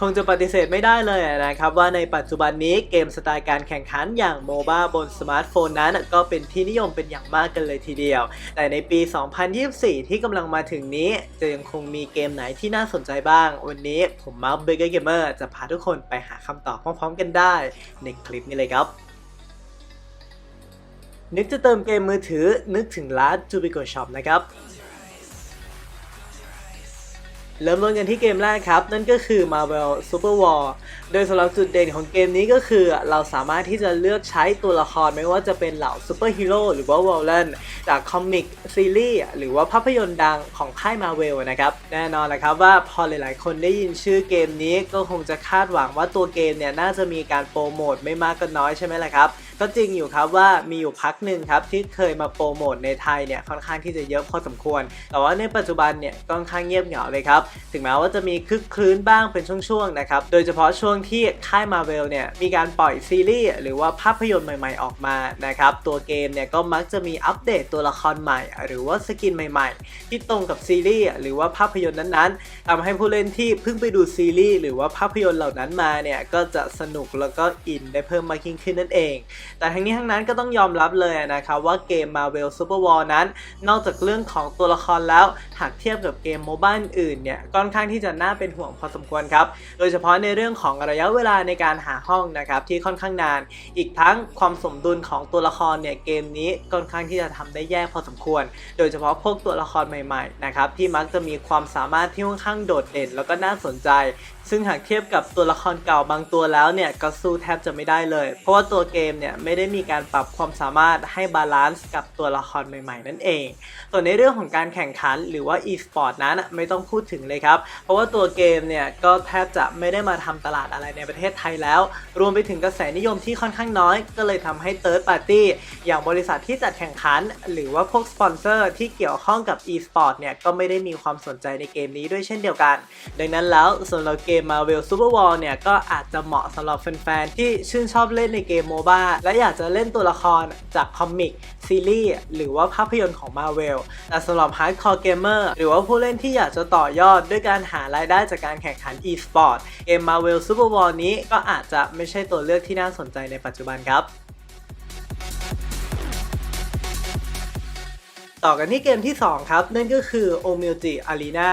คงจะปฏิเสธไม่ได้เลยนะครับว่าในปัจจุบันนี้เกมสไตล์การแข่งขันอย่างโมบ้าบนสมาร์ทโฟนนั้น ก็เป็นที่นิยมเป็นอย่างมากกันเลยทีเดียว แต่ในปี 2024 ที่กำลังมาถึงนี้ จะยังคงมีเกมไหนที่น่าสนใจบ้าง วันนี้ผมมาร์คเบเกอร์เกมเมอร์จะพาทุกคนไปหาคำตอบพร้อมๆ กันได้ ในคลิปนี้เลยครับนึกจะเติมเกมมือถือนึกถึงร้าน Jubico Shop นะครับ เริ่มต้นกันที่เกมแรกครับ นั่นก็คือ Marvel Super War โดยสำหรับจุดเด่นของเกมนี้ก็คือ เราสามารถที่จะเลือกใช้ตัวละครไม่ว่าจะเป็นเหล่าซูเปอร์ฮีโร่หรือว่าวอลเลนจากคอมิกซีรีส์หรือว่าภาพยนตร์ดังของค่าย Marvel นะครับ แน่นอนแหะครับว่าพอหลายๆ คนได้ยินชื่อเกมนี้ก็คงจะคาดหวังว่าตัวเกมเนี่ยน่าจะมีการโปรโมทไม่มากก็น้อยใช่ไหมล่ะครับ ก็จริงอยู่ครับว่ามีอยู่พักหนึ่งครับที่เคยมาโปรโมทในไทยเนี่ยค่อนข้างที่จะเยอะพอสมควร แต่ว่าในปัจจุบันเนี่ยค่อนข้างเงียบเหงาเลยครับ ถึงแม้ว่าจะมีคึกคลื้นบ้างเป็นช่วงๆนะครับ โดยเฉพาะช่วงที่ค่ายมาเวลเนี่ยมีการปล่อยซีรีส์หรือว่าภาพยนตร์ใหม่ ๆออกมานะครับ ตัวเกมเนี่ยก็มักจะมีอัปเดตตัวละครใหม่ หรือว่าสกินใหม่ ๆ ที่ตรงกับซีรีส์หรือว่าภาพยนตร์นั้นๆทำให้ผู้เล่นที่เพิ่งไปดูซีรีส์หรือว่าภาพยนตร์เหล่านั้นมาเนี่ยก็จะสนุกแล้วก็อินได้เพิ่มมากยิ่งขึ้นนั่นเองแต่ทั้งนี้ทั้งนั้นก็ต้องยอมรับเลยนะครับว่าเกม Marvel Super War นั้น นอกจากเรื่องของตัวละครแล้วหากเทียบกับเกมโมบ้านอื่นเนี่ยค่อนข้างที่จะน่าเป็นห่วงพอสมควรครับ โดยเฉพาะในเรื่องของระยะเวลาในการหาห้องนะครับที่ค่อนข้างนาน อีกทั้งความสมดุลของตัวละครเนี่ยเกมนี้ค่อนข้างที่จะทำได้แย่พอสมควร โดยเฉพาะพวกตัวละครใหม่ๆนะครับที่มักจะมีความสามารถที่ค่อนข้างโดดเด่น แล้วก็น่าสนใจ ซึ่งหากเทียบกับตัวละครเก่าบางตัวแล้วเนี่ยก็สู้แทบจะไม่ได้เลย เพราะว่าตัวเกมเนี่ยไม่ได้มีการปรับความสามารถให้บาลานซ์กับตัวละครใหม่ๆ นั่นเอง ส่วนในเรื่องของการแข่งขันหรือว่า e-sport นั้นไม่ต้องพูดถึงเลยครับ เพราะว่าตัวเกมเนี่ยก็แทบจะไม่ได้มาทำตลาดอะไรในประเทศไทยแล้ว รวมไปถึงกระแสนิยมที่ค่อนข้างน้อย ก็เลยทำให้ third party อย่างบริษัทที่จัดแข่งขัน หรือว่าพวกสปอนเซอร์ที่เกี่ยวข้องกับ e-sport เนี่ยก็ไม่ได้มีความสนใจในเกมนี้ด้วยเช่นเดียวกัน ดังนั้นแล้วสำหรับเกม Marvel Super War เนี่ยก็อาจจะเหมาะสำหรับแฟนๆที่ชื่นชอบเล่นในเกมโมบ้าและอยากจะเล่นตัวละครจากคอมิกซีรีส์หรือว่าภาพยนตร์ของ Marvel แต่สำหรับ Hardcore Gamer หรือว่าผู้เล่นที่อยากจะต่อยอดด้วยการหารายได้จากการแข่งขัน e-sport เกม Marvel Super War นี้ก็อาจจะไม่ใช่ตัวเลือกที่น่าสนใจในปัจจุบันครับต่อกันที่เกมที่ 2 ครับ นั่นก็คือ o m i l j i Arena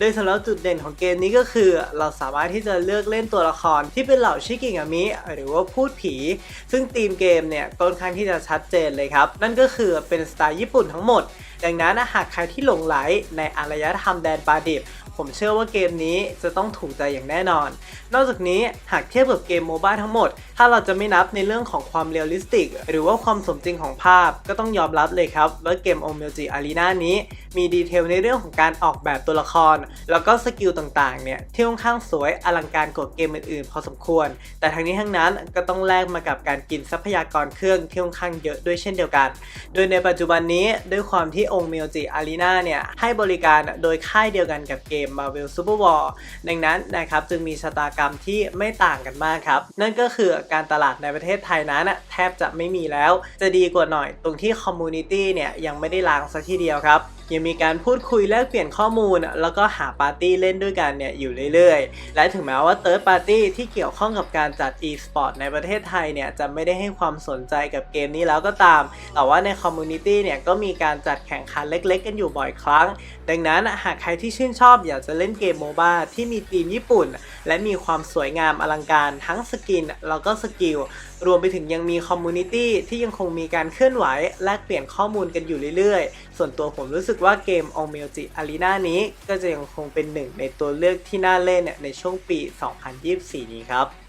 โดยสำหรับจุดเด่นของเกมนี้ก็คือ เราสามารถที่จะเลือกเล่นตัวละครที่เป็นเหล่าชิกิงามิหรือว่าพูดผี ซึ่งธีมเกมเนี่ยค่อนข้างที่จะชัดเจนเลยครับ นั่นก็คือเป็นสไตล์ญี่ปุ่นทั้งหมด ดังนั้นหากใครที่หลงไหลในอารยธรรมแดนปาดิบผมเชื่อว่าเกมนี้จะต้องถูกใจอย่างแน่นอน นอกจากนี้หากเทียบกับเกมโมบ้าทั้งหมด ถ้าเราจะไม่นับในเรื่องของความเรียลลิสติก หรือว่าความสมจริงของภาพ ก็ต้องยอมรับเลยครับว่าเกม o m i l j i Arena นี้ มีดีเทลในเรื่องของการออกแบบตัวละคร แล้วก็สกิลต่างๆ เนี่ย ที่ค่อนข้างสวยอลังการกว่าเกมอื่นๆ พอสมควร แต่ทั้งนี้ทั้งนั้นก็ต้องแลกมากับการกินทรัพยากรเครื่องที่ค่อนข้างเยอะด้วยเช่นเดียวกัน โดยในปัจจุบันนี้ด้วยความที่องค์ m i l j i Arena เนี่ยให้บริการโดยค่ายเดียวกันกับเกม Marvel Super War ดังนั้นนะครับจึงมีชะตากรรมที่ไม่ต่างกันมากครับ นั่นก็คือการตลาดในประเทศไทยนั้นแทบจะไม่มีแล้ว จะดีกว่าหน่อยตรงที่คอมมูนิตี้เนี่ยยังไม่ได้ล้างซะทีเดียวครับ ยังมีการพูดคุยแลกเปลี่ยนข้อมูล แล้วก็หาปาร์ตี้เล่นด้วยกันเนี่ยอยู่เรื่อยๆ และถึงแม้ว่าเติร์ดปาร์ตี้ที่เกี่ยวข้องกับการจัด e-sport ในประเทศไทยเนี่ยจะไม่ได้ให้ความสนใจกับเกมนี้แล้วก็ตาม แต่ว่าในคอมมูนิตี้เนี่ยก็มีการจัดแข่งขันเล็กๆ กันอยู่บ่อยครั้ง ดังนั้นหากใครที่ชื่นชอบอยากจะเล่นเกมโมบ้าที่มีธีมญี่ปุ่น และมีความสวยงามอลังการทั้งสกินแล้วก็สกิล รวมไปถึงยังมีคอมมูนิตี้ที่ยังคงมีการเคลื่อนไหว แลกเปลี่ยนข้อมูลกันอยู่เรื่อยๆ ส่วนตัวผมรู้สึกว่าเกม o m e l j i Arena นี้ก็จะยังคงเป็นหนึ่งในตัวเลือกที่น่าเล่นเนี่ยในช่วงปี 2024 นี้ครับ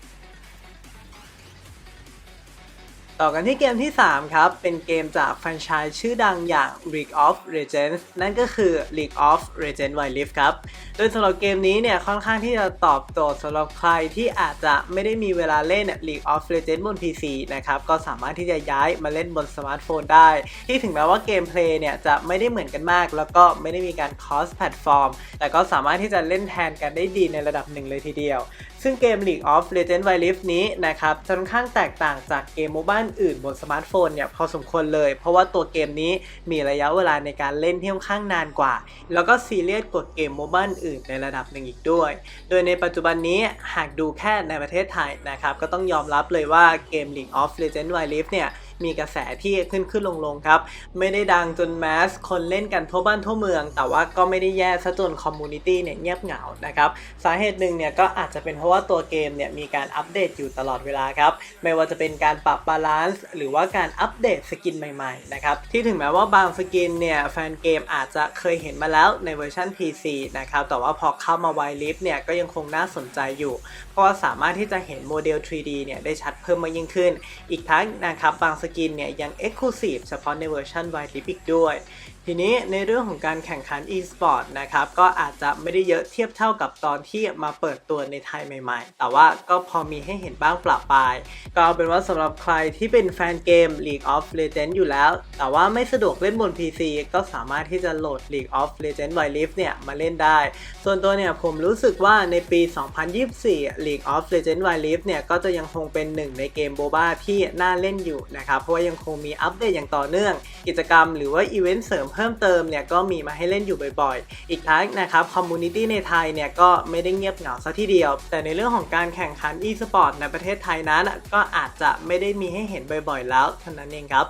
ต่อกันที่เกมที่ 3 ครับ เป็นเกมจากแฟรนไชส์ชื่อดังอย่าง League of Legends นั่นก็คือ League of Legends Wild Rift ครับ โดยสำหรับเกมนี้เนี่ยค่อนข้างที่จะตอบโจทย์สำหรับใครที่อาจจะไม่ได้มีเวลาเล่น League of Legends บน PC นะครับ ก็สามารถที่จะย้ายมาเล่นบนสมาร์ทโฟนได้ ที่ถึงแม้ว่าเกมเพลย์เนี่ยจะไม่ได้เหมือนกันมาก แล้วก็ไม่ได้มีการ cross platform แต่ก็สามารถที่จะเล่นแทนกันได้ดีในระดับหนึ่งเลยทีเดียวซึ่งเกม League of Legends Wild Rift นี้นะครับจะค่อนข้างแตกต่างจากเกมโมบ้านอื่นบนสมาร์ทโฟนเนี่ยพอสมควรเลย เพราะว่าตัวเกมนี้มีระยะเวลาในการเล่นที่ค่อนข้างนานกว่า แล้วก็ซีเรียสกว่าเกมโมบ้านอื่นในระดับหนึ่งอีกด้วย โดยในปัจจุบันนี้หากดูแค่ในประเทศไทยนะครับก็ต้องยอมรับเลยว่าเกม League of Legends Wild Rift เนี่ย มีกระแสที่ขึ้นขึ้นลงลงครับ ไม่ได้ดังจนแมสคนเล่นกันทั่วบ้านทั่วเมือง แต่ว่าก็ไม่ได้แย่ซะจนคอมมูนิตี้เนี่ยเงียบเหงานะครับสาเหตุหนึ่งเนี่ยก็อาจจะเป็นเพราะว่าตัวเกมเนี่ยมีการอัปเดตอยู่ตลอดเวลาครับไม่ว่าจะเป็นการปรับบาลานซ์หรือว่าการอัปเดตสกินใหม่ๆนะครับที่ถึงแม้ว่าบางสกินเนี่ยแฟนเกมอาจจะเคยเห็นมาแล้วในเวอร์ชัน PC นะครับแต่ว่าพอเข้ามาไวลิฟเนี่ยก็ยังคงน่าสนใจอยู่ เพราะว่าสามารถที่จะเห็นโมเดล 3D เนี่ยได้ชัดเพิ่มมากยิ่งขึ้น อีกทั้งนะครับบางสกินเนี่ยยัง Exclusive เฉพาะในเวอร์ชัน White Lip อีกด้วย ทีนี้ในเรื่องของการแข่งขัน e-sport นะครับก็อาจจะไม่ได้เยอะเทียบเท่ากับตอนที่มาเปิดตัวในไทยใหม่ๆ แต่ว่าก็พอมีให้เห็นบ้างปละปาย ก็เอาเป็นว่าสำหรับใครที่เป็นแฟนเกม League of Legends อยู่แล้ว แต่ว่าไม่สะดวกเล่นบน PC ก็สามารถที่จะโหลด League of Legends Wild Rift เนี่ยมาเล่นได้ ส่วนตัวเนี่ยผมรู้สึกว่าในปี 2024 League of Legends Wild Rift เนี่ยก็จะยังคงเป็นหนึ่งในเกมโบบ้าที่น่าเล่นอยู่นะครับเพราะว่ายังคงมีอัปเดตอย่างต่อเนื่อง กิจกรรมหรือว่าอีเวนต์เสริมเพิ่มเติมเนี่ยก็มีมาให้เล่นอยู่บ่อยๆ อีกทั้งนะครับคอมมูนิตี้ในไทยเนี่ยก็ไม่ได้เงียบเหงาซะทีเดียว แต่ในเรื่องของการแข่งขัน e-sport ในประเทศไทยนั้น ก็อาจจะไม่ได้มีให้เห็นบ่อยๆ แล้วเท่านั้นเองครับ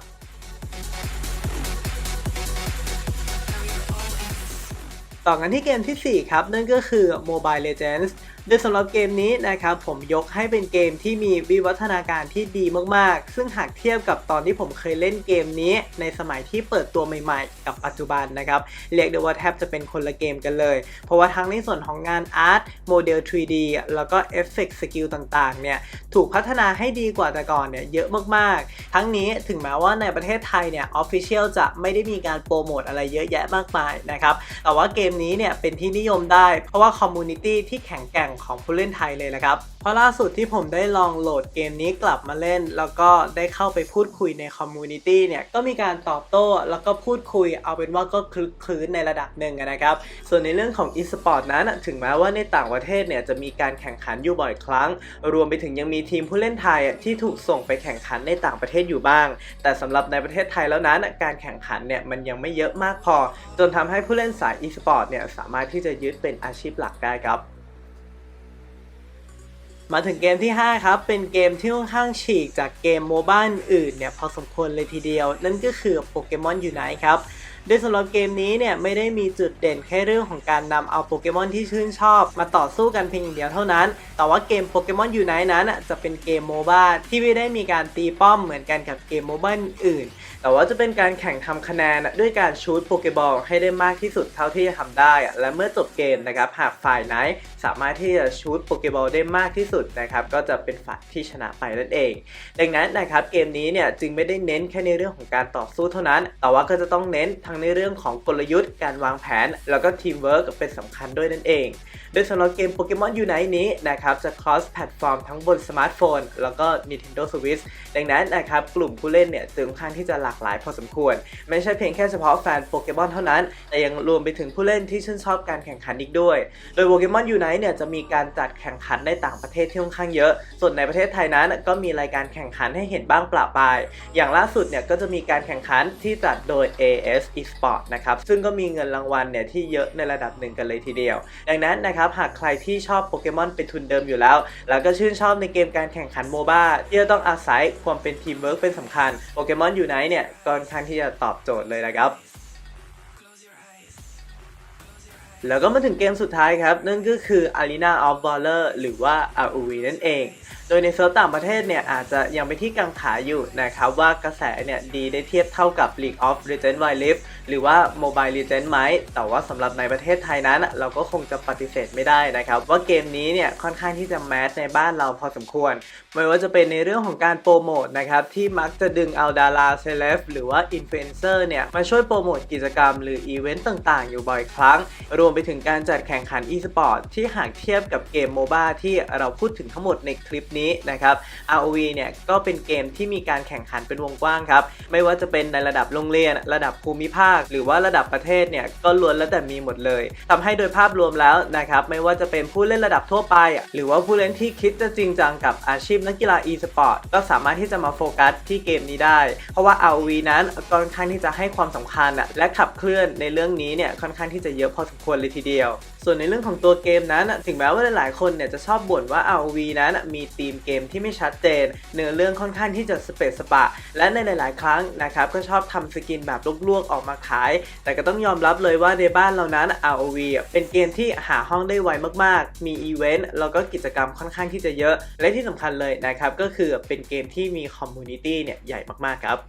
ต่อกันที่เกมทีสี่4 ครับ นั่นก็คือ Mobile Legends โดยสำหรับเกมนี้นะครับผมยกให้เป็นเกมที่มีวิวัฒนาการที่ดีมากๆ ซึ่งหากเทียบกับตอนที่ผมเคยเล่นเกมนี้ ในสมัยที่เปิดตัวใหม่ๆ กับปัจจุบันนะครับเรียกได้ว่าแทบจะเป็นคนละเกมกันเลย เพราะว่าทั้งในส่วนของงานอาร์ตโมเดล 3D แล้วก็เอฟเฟกต์สกิลต่างๆเนี่ยถูกพัฒนาให้ดีกว่าแต่ก่อนเนี่ยเยอะมากๆ ทั้งนี้ถึงแม้ว่าในประเทศไทยเนี่ยออฟฟิเชียลจะไม่ได้มีการโปรโมทอะไรเยอะแยะมากมายนะครับแต่ว่าเกมนี้เนี่ยเป็นที่นิยมได้ เพราะว่าคอมมูนิตี้ที่แข็งแกร่งของผู้เล่นไทยเลยนะครับ เพราะล่าสุดที่ผมได้ลองโหลดเกมนี้กลับมาเล่น แล้วก็ได้เข้าไปพูดคุยในคอมมูนิตี้เนี่ย ก็มีการตอบโต้แล้วก็พูดคุยเอาเป็นว่าก็คลึกคลื้นในระดับหนึ่งนะครับ ส่วนในเรื่องของ e-sport นั้น ถึงแม้ว่าในต่างประเทศเนี่ยจะมีการแข่งขันอยู่บ่อยครั้ง รวมไปถึงยังมีทีมผู้เล่นไทยที่ถูกส่งไปแข่งขันในต่างประเทศอยู่บ้าง แต่สำหรับในประเทศไทยแล้วนั้นการแข่งขันเนี่ยมันยังไม่เยอะมากพอ จนทำให้ผู้เล่นสาย e-sport เนี่ยสามารถที่จะยึดเป็นอาชีพหลักได้ครับ มาถึงเกมที่ 5 ครับ เป็นเกมที่ค่อนข้างฉีกจากเกมโมบ้าอื่นเนี่ยพอสมควรเลยทีเดียว นั่นก็คือโปเกมอนยูไนครับ โดยสำหรับเกมนี้เนี่ยไม่ได้มีจุดเด่นแค่เรื่องของการนำเอาโปเกมอนที่ชื่นชอบ มาต่อสู้กันเพียงอย่างเดียวเท่านั้น แต่ว่าเกมโปเกมอนยูไนนั้นจะเป็นเกมโมบ้าที่ไม่ได้มีการตีป้อมเหมือนกันกับเกมโมบ้าอื่น แต่ว่าจะเป็นการแข่งทำคะแนนด้วยการชูตโปเกบอลให้ได้มากที่สุดเท่าที่จะทำได้ และเมื่อจบเกมนะครับหากฝ่ายไหนสามารถที่จะชูตโปเกบอลได้มากที่สุดนะครับก็จะเป็นฝ่ายที่ชนะไปนั่นเอง ดังนั้นนะครับเกมนี้เนี่ยจึงไม่ได้เน้นแค่ในเรื่องของการต่อสู้เท่านั้น แต่ว่าก็จะต้องเน้นทั้งในเรื่องของกลยุทธ์ การวางแผน แล้วก็ทีมเวิร์กเป็นสำคัญด้วยนั่นเอง โดยสำหรับเกม Pokemon Unite นี้นะครับจะ cross platform ทั้งบนสมาร์ทโฟน แล้วก็ Nintendo Switch ดังนั้นนะครับกลุ่มผู้เล่นเนี่ยจึงค่อนข้างที่จะหลากหลายพอสมควร ไม่ใช่เพียงแค่เฉพาะแฟนโปเกมอนเท่านั้น แต่ยังรวมไปถึงผู้เล่นที่ชื่นชอบการแข่งขันอีกด้วย โดย Pokemon Unite เนี่ยจะมีการจัดแข่งขันในต่างประเทศที่ค่อนข้างเยอะ ส่วนในประเทศไทยนั้นก็มีรายการแข่งขันให้เห็นบ้างปละปาย อย่างล่าสุดเนี่ยก็จะมีการแข่งขันที่จัดโดย AS Esport นะครับ ซึ่งก็มีเงินรางวัลเนี่ยที่เยอะในระดับหนึ่งกันเลยทีเดียว ดังนั้นนะครับหากใครที่ชอบโปเกมอนเป็นทุนเดิมอยู่แล้ว แล้วก็ชื่นชอบในเกมการแข่งขันโมบ้าที่จะต้องอาศัยความเป็นทีมเวิร์กเป็นสำคัญโปเกมอนยูไนเนี่ยก็ค่อนข้างที่จะตอบโจทย์เลยนะครับ แล้วก็มาถึงเกมสุดท้ายครับ นั่นก็คือ Arena of Valor หรือว่า ROV นั่นเอง โดยในเซิร์ฟต่างประเทศเนี่ยอาจจะยังเป็นที่กังขาอยู่นะครับว่ากระแสเนี่ยดีได้เทียบเท่ากับ League of Legends Wild Rift หรือว่า Mobile Legends ไหม แต่ว่าสำหรับในประเทศไทยนั้น เราก็คงจะปฏิเสธไม่ได้นะครับว่าเกมนี้เนี่ยค่อนข้างที่จะแมสในบ้านเราพอสมควร ไม่ว่าจะเป็นในเรื่องของการโปรโมทนะครับที่มักจะดึงเอาดาราเซเลบหรือว่าอินฟลูเอนเซอร์เนี่ยมาช่วยโปรโมทกิจกรรมหรืออีเวนต์ต่างๆ อยู่บ่อยครั้ง รวมวมไปถึงการจัดแข่งขัน e-sport ที่หากเทียบกับเกมโมบ้าที่เราพูดถึงทั้งหมดในคลิปนี้นะครับ ROV เนี่ยก็เป็นเกมที่มีการแข่งขันเป็นวงกว้างครับ ไม่ว่าจะเป็นในระดับโรงเรียน ระดับภูมิภาค หรือว่าระดับประเทศเนี่ยก็ล้วนแล้วแต่มีหมดเลยทำให้โดยภาพรวมแล้วนะครับ ไม่ว่าจะเป็นผู้เล่นระดับทั่วไป หรือว่าผู้เล่นที่คิดจะจริงจังกับอาชีพนักกีฬา e-sport ก็สามารถที่จะมาโฟกัสที่เกมนี้ได้ เพราะว่า ROV นั้นค่อนข้างที่จะให้ความสำคัญและขับเคลื่อนในเรื่องนี้เนี่ยค่อนข้างที่จะเยอะพอสมควรเลยทีเดียว ส่วนในเรื่องของตัวเกมนั้น ถึงแม้ว่าหลายๆคนเนี่ยจะชอบบ่นว่า ROV นั้นมีธีมเกมที่ไม่ชัดเจน เนื้อเรื่องค่อนข้างที่จะสเปซสปะ และในหลาย ๆ ครั้งนะครับก็ชอบทำสกินแบบลวกๆออกมาขาย แต่ก็ต้องยอมรับเลยว่าในบ้านเรานั้น ROV เป็นเกมที่หาห้องได้ไวมากๆ มีอีเวนต์แล้วก็กิจกรรมค่อนข้างที่จะเยอะ และที่สำคัญเลยนะครับก็คือเป็นเกมที่มีคอมมูนิตี้เนี่ยใหญ่มากๆครับ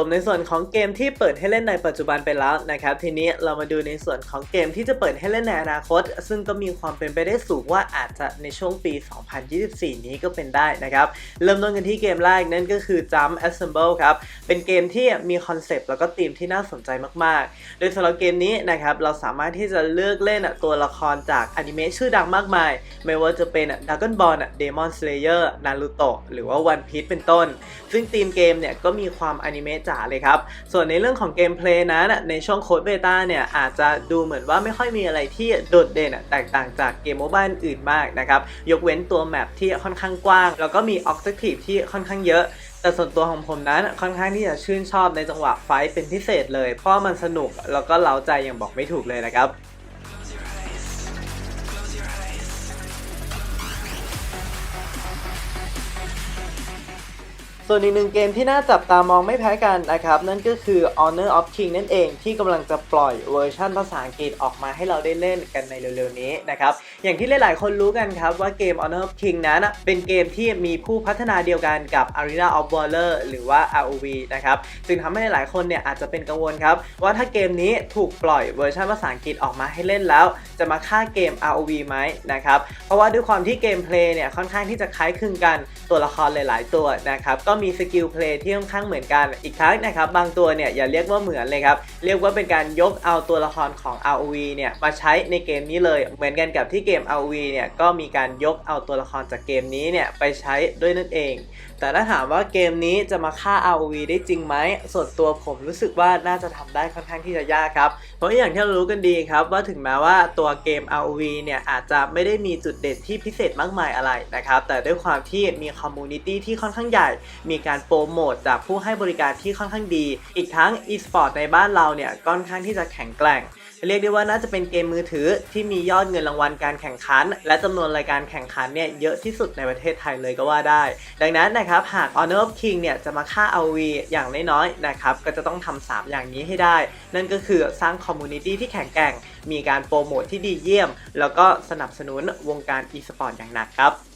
จบในส่วนของเกมที่เปิดให้เล่นในปัจจุบันไปแล้วนะครับ ทีนี้เรามาดูในส่วนของเกมที่จะเปิดให้เล่นในอนาคต ซึ่งก็มีความเป็นไปได้สูงว่าอาจจะในช่วงปี 2024 นี้ก็เป็นได้นะครับ เริ่มต้นกันที่เกมแรกนั่นก็คือ Jump Assemble ครับ เป็นเกมที่มีคอนเซปต์แล้วก็ธีมที่น่าสนใจมากๆ โดยสำหรับเกมนี้นะครับเราสามารถที่จะเลือกเล่นตัวละครจากอนิเมะชื่อดังมากมาย ไม่ว่าจะเป็น Dragon Ball Demon Slayer Naruto หรือว่า One Piece เป็นต้น ซึ่งธีมเกมเนี่ยก็มีความอนิเมะจ๋าเลยครับ ส่วนในเรื่องของเกมเพลย์นั้นในช่วงโค้ดเบต้าเนี่ยอาจจะดูเหมือนว่าไม่ค่อยมีอะไรที่โดดเด่นแตกต่างจากเกมโมบายอื่นมากนะครับ ยกเว้นตัวแมปที่ค่อนข้างกว้าง แล้วก็มีออบเจกตีฟที่ค่อนข้างเยอะแต่ส่วนตัวของผมนั้นค่อนข้างที่จะชื่นชอบในจังหวะไฟเป็นพิเศษเลย เพราะมันสนุกแล้วก็เล้าใจอย่างบอกไม่ถูกเลยนะครับ ส่วนอีกหนึ่งเกมที่น่าจับตามองไม่แพ้กันนะครับ นั่นก็คือ Honor of King นั่นเองที่กำลังจะปล่อยเวอร์ชันภาษาอังกฤษออกมาให้เราได้เล่นกันในเร็วๆนี้นะครับ อย่างที่หลายๆคนรู้กันครับว่าเกม Honor of King นั้นเป็นเกมที่มีผู้พัฒนาเดียวกันกับ Arena of Valor หรือว่า ROV นะครับจึงทำให้หลายๆคนเนี่ยอาจจะเป็นกังวลครับ ว่าถ้าเกมนี้ถูกปล่อยเวอร์ชันภาษาอังกฤษออกมาให้เล่นแล้ว จะมาฆ่าเกม ROV ไหมนะครับเพราะว่าด้วยความที่เกมเพลย์เนี่ยค่อนข้างที่จะคล้ายคลึงกันตัวละครหลาย ๆ ตัวนะครับก็มีสกิลเพลย์ที่ค่อนข้างเหมือนกัน อีกทั้งนะครับบางตัวเนี่ยอย่าเรียกว่าเหมือนเลยครับ เรียกว่าเป็นการยกเอาตัวละครของ ROV เนี่ยมาใช้ในเกมนี้เลย เหมือนกันกับที่เกม ROV เนี่ยก็มีการยกเอาตัวละครจากเกมนี้เนี่ยไปใช้ด้วยนั่นเอง แต่ถ้าถามว่าเกมนี้จะมาฆ่า ROV ได้จริงไหม ส่วนตัวผมรู้สึกว่าน่าจะทำได้ค่อนข้างที่จะยากครับ เพราะอย่างที่เรารู้กันดีครับ ว่าถึงแม้ว่าตัวเกม ROV เนี่ยอาจจะไม่ได้มีจุดเด่นที่พิเศษมากมายอะไรนะครับ แต่ด้วยความที่มีคอมมูนิตี้ที่ค่อนข้างใหญ่ มีการโปรโมทจากผู้ให้บริการที่ค่อนข้างดี อีกทั้ง e-sport ในบ้านเราเนี่ยค่อนข้างที่จะแข็งแกร่ง เรียกได้ว่าน่าจะเป็นเกมมือถือที่มียอดเงินรางวัลการแข่งขัน และจำนวนรายการแข่งขันเนี่ยเยอะที่สุดในประเทศไทยเลยก็ว่าได้ ดังนั้นนะครับหาก Honor of King เนี่ยจะมาฆ่า RV อย่างน้อยๆนะครับก็จะต้องทำ3อย่างนี้ให้ได้ นั่นก็คือสร้างคอมมูนิตี้ที่แข็งแกร่ง มีการโปรโมทที่ดีเยี่ยม แล้วก็สนับสนุนวงการ e-sport อย่างหนักครับ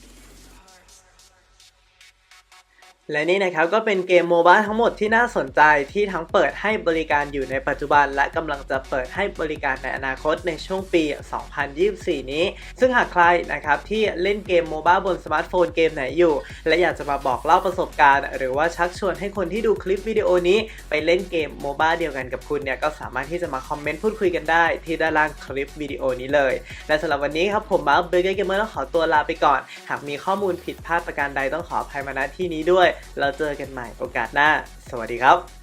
และนี่นะครับก็เป็นเกมโมบ้าทั้งหมดที่น่าสนใจที่ทั้งเปิดให้บริการอยู่ในปัจจุบัน และกำลังจะเปิดให้บริการในอนาคตในช่วงปี 2024 นี้ ซึ่งหากใครนะครับที่เล่นเกมโมบ้าบนสมาร์ทโฟนเกมไหนอยู่ และอยากจะมาบอกเล่าประสบการณ์ หรือว่าชักชวนให้คนที่ดูคลิปวิดีโอนี้ ไปเล่นเกมโมบ้าเดียวกันกับคุณเนี่ยก็สามารถที่จะมาคอมเมนต์พูดคุยกันได้ที่ด้านล่างคลิปวิดีโอนี้เลย และสำหรับวันนี้ครับผมบัฟเบอร์เกอร์เกมเมอร์ต้องขอตัวลาไปก่อน หากมีข้อมูลผิดพลาดประการใดต้องขออภัยมาณที่นี้ด้วยเราเจอกันใหม่โอกาสหน้า สวัสดีครับ